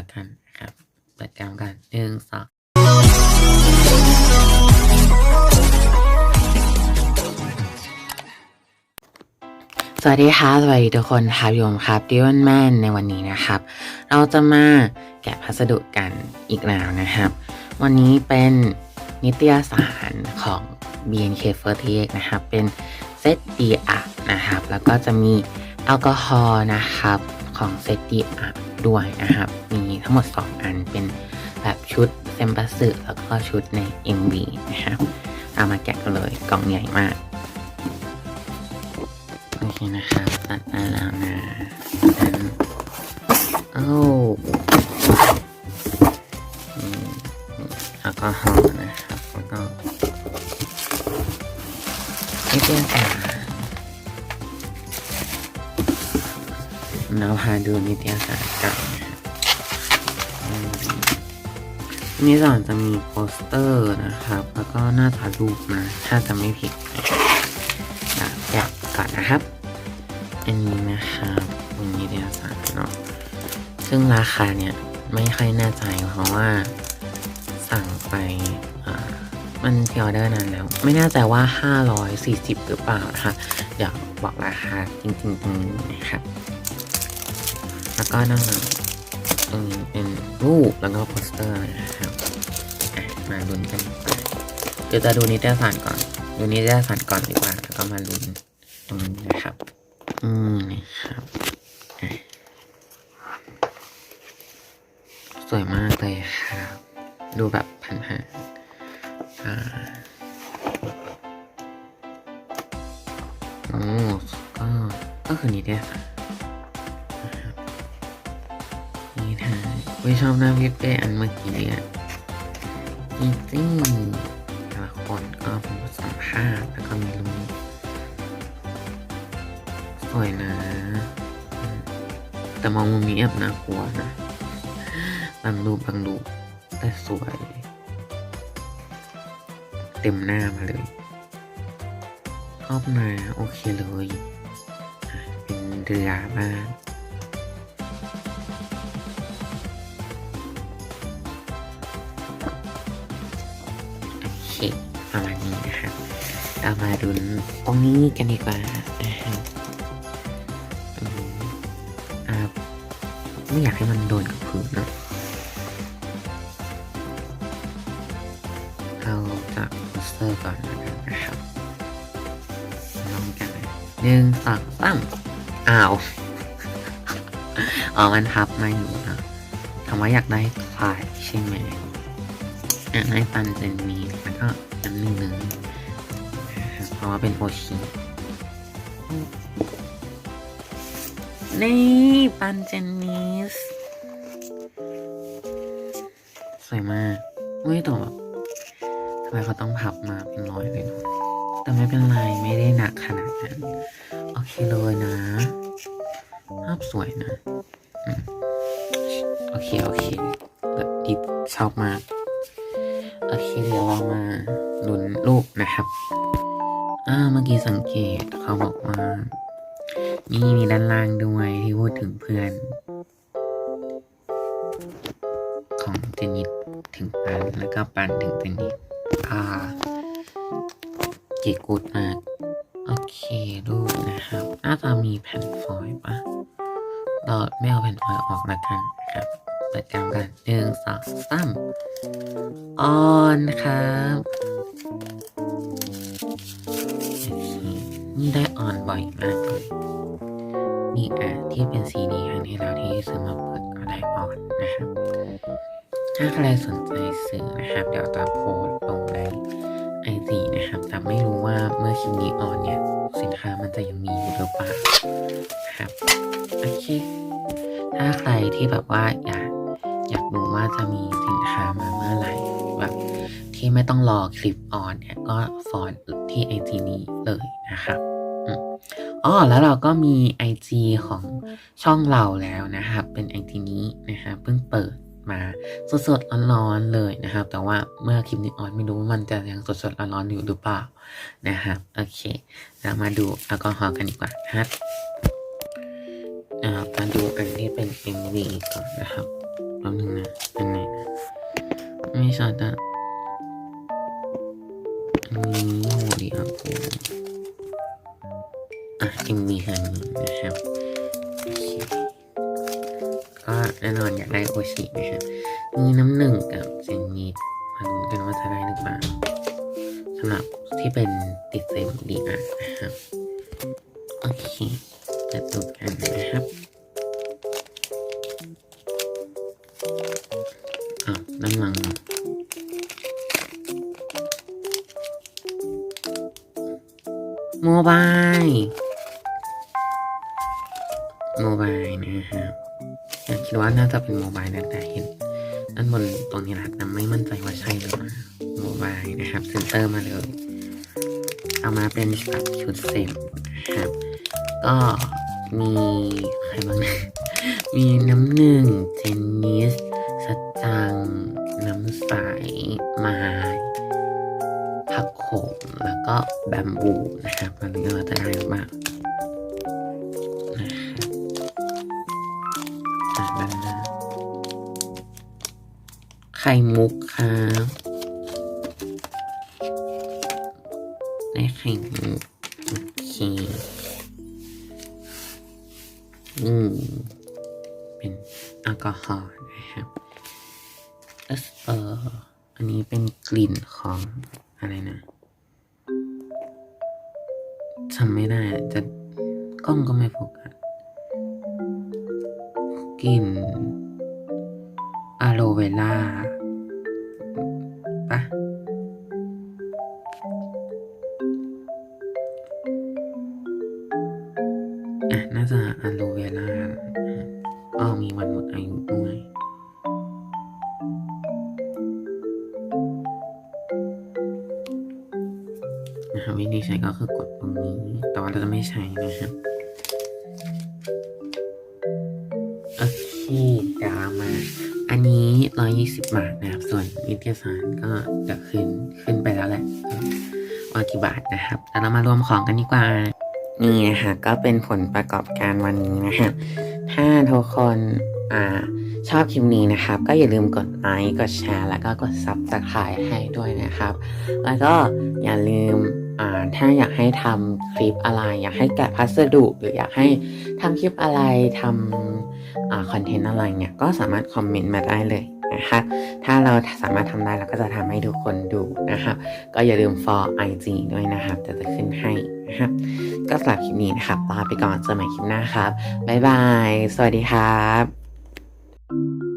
แล้วกันนะครับเปิดกล้องกันหนึ่งสองสวัสดีค่ะสวัสดีทุกคนครับโยมครับดิวันแมนในวันนี้นะครับ เราจะมาแกะพัสดุกันอีกแล้วนะครับ วันนี้เป็นนิตยสารของ BNK48 นะครับ เป็นเซตดีอะนะครับ แล้วก็จะมีแอลกอฮอล์นะครับของเซตดีอะ ด้วยนะครับ มีทั้งหมด 2 อันเป็นแบบชุดเซมปัสึแล้วก็ชุดใน MV นะครับ เอามาแกะกันเลยกล่องใหญ่มาก โอเคนะครับตัดได้แล้วนะอันโอ้อืมแอลกอฮอนะครับแล้วก็นิตยสาร เราพาดูนิตยสารกันนะครับอืมนิตยสารจะมีโปสเตอร์นะครับ แล้วก็หน้าตารูปนะ ถ้าจะไม่ผิดนะครับอะแกะก่อนนะครับ อันนี้นะครับนิตยสารเนาะ ซึ่งราคาเนี่ยไม่ค่อยแน่ใจเพราะว่าสั่งไปมันพออเดอร์นานแล้ว ไม่แน่ใจว่า 540 หรือเปล่านะคะ เดี๋ยวบอกราคาจริงๆตรงนี้นะครับ ก็ด้านหลังตรงนี้เป็นรูปแล้วก็โปสเตอร์นะครับมาลุ้นกันเดี๋ยวจะดูนิตยสารก่อน ดูนิตยสารก่อนดีกว่า แล้วก็มาลุ้นตรงนี้นะครับ อืมนะครับสวยมากเลยครับ ดูแบบพันหาอ่าโอ้ก็ก็คือนิตยสาร ไม่ชอบหน้าพี่เป้อันเมื่อกี้เลยอะจริงๆแต่ละคนก็เป็นบทสัมภาษณ์แล้วก็มีรูปสวยนะ แต่มองมุมนี้แอบน่ากลัวนะบางรูปบางรูปแต่สวย เต็มหน้ามาเลยชอบนะโอเคเลย เป็นเรือบ้าน ประมาณนี้นะครับเรามาดูตรงนี้กันดีกว่าอ่าฮะไม่อยากให้มันโดนกับพื้นนะเราจะโพสเตอร์ก่อนนนะครับลองกันหนึ่งสองสามอ้าวอ๋อมันทับมาอยู่นะคำว่าอยากได้คลายใช่ไหม อยากได้ปันเจนมีแล้วก็น้ำหนึ่งหนึ่งเพราะว่าเป็นโอชินี่ปันเจนนิสสวยมากไม่ต่อแบบทำไมเขาต้องพับมาเป็นร้อยเลยเนาะแต่ไม่เป็นไร ไม่ได้หนักขนาดนั้น โอเคเลยนะ ภาพสวยนะ โอเค โอเคแบบดิบชอบมาก โอเคเดี๋ยวเรามาลุ้นรูปนะครับ อ่าเมื่อกี้สังเกตเขาบอกว่า นี่มีด้านล่างด้วยที่พูดถึงเพื่อน ของเจนิสถึงปันแล้วก็ปันถึงเจนิสอ่าเก๋กูดมากโอเครูปนะครับน่าจะมีแผ่นฟอยล์ปะเราไม่เอาแผ่นฟอยล์ออกละกันนะครับเปิดกล้องกันหนึ่งสองสาม ออนครับนี่ได้ออนบ่อยมากเลยนี่อะที่เป็นซีดีครั้งที่แล้วที่ซื้อมาเปิดก็ได้ออนนะครับ ถ้าใครสนใจซื้อนะครับ เดี๋ยวจะโพสต์ลงในไอจีนะครับแต่ไม่รู้ว่าเมื่อคลิปนี้ออนเนี่ย สินค้ามันจะยังมีอยู่หรือเปล่าครับโอเค ถ้าใครที่แบบว่าอยากอยากรู้ว่าจะมีสินค้ามา ที่ไม่ต้องรอคลิปออนเนี่ยก็ฟอนที่ไอจีนี้เลยนะครับอ๋อแล้วเราก็มี IG ของช่องเราแล้วนะครับ เป็น IG นี้นะครับเพิ่งเปิดมาสดๆร้อนๆเลยนะครับ แต่ว่าเมื่อคลิปนี้ออนไม่รู้ว่ามันจะยังสดๆร้อนๆอยู่หรือเปล่านะครับโอเคเรามาดูแอลกอฮอล์กันดีกว่านะครับอ่ามาดูอันที่เป็น MV ก่อนนะครับแป๊บนึงนะอันไหนนะไม่ชัดอ อันนี้โมดีครับผมอะยังมีทางนี้นะครับก็แน่นอนอยากได้โอชินะครับมีน้ำหนึ่งกับเจนนิดมาลุ้นกันว่าจะได้หรือเปล่าสำหรับที่เป็นติดเซมดีอะนะครับ โอเคจะดูกันนะครับ โมบายโมบายนะครับอยากคิดว่าน่าจะเป็นโมบายนะแต่เห็นด้านบนตรงนี้นะครับแต่ไม่มั่นใจว่าใช่หรือเปล่าโมบายนะครับเซนเตอร์มาเลย เอามาเป็นแบบชุดเซ็ตนะครับ ก็มีใครบ้างนะ มีน้ำหนึ่งเจนนิส แล้วก็แบมบูนะครับมันว่าจะได้หรือเปล่านะครับจากไข่มุกครับได้ไข่มุกโอเคอืมเป็นแอลกอฮอล์นะครับเอออันนี้เป็นกลิ่นของอะไรนะ จำไม่ได้จะกล้องก็ไม่โฟกัสกลิ่นอะโลเวล่าปะอะน่าจะอะโลเวล่าก็มีวันหมดอายุด้วย นะครับวิธีใช้ก็คือกดตรงนี้ แต่ว่าเราจะไม่ใช้นะครับโอเคเดี๋ยวเรามา อันนี้ร้อยยี่สิบบาทนะครับ ส่วนนิตยสารก็จะขึ้นขึ้นไปแล้วแหละว่ากี่บาทนะครับแล้วเรามารวมของกันดีกว่า นี่นะคะก็เป็นผลประกอบการวันนี้นะครับถ้าทุกคนอ่า ชอบคลิปนี้นะครับ ก็อย่าลืมกดไลค์กดแชร์ แล้วก็กดซับสไครต์ให้ด้วยนะครับ แล้วก็อย่าลืมถ้าอยากให้ทำคลิปอะไร อยากให้แกะพัสดุ หรืออยากให้ทำคลิปอะไรทำอคอนเทนต์อะไรเนี่ยก็สามารถคอมเมนต์มาได้เลยนะครับถ้าเราสามารถทำได้เราก็จะทำให้ทุกคนดูนะครับ ก็อย่าลืม for IG ด้วยนะครับจะจะขึ้นให้นะครับก็สำหรับคลิปนี้นะครับลาไปก่อนเจอกันใหม่คลิปหน้าครับ บ๊ายบาย สวัสดีครับ Thank you.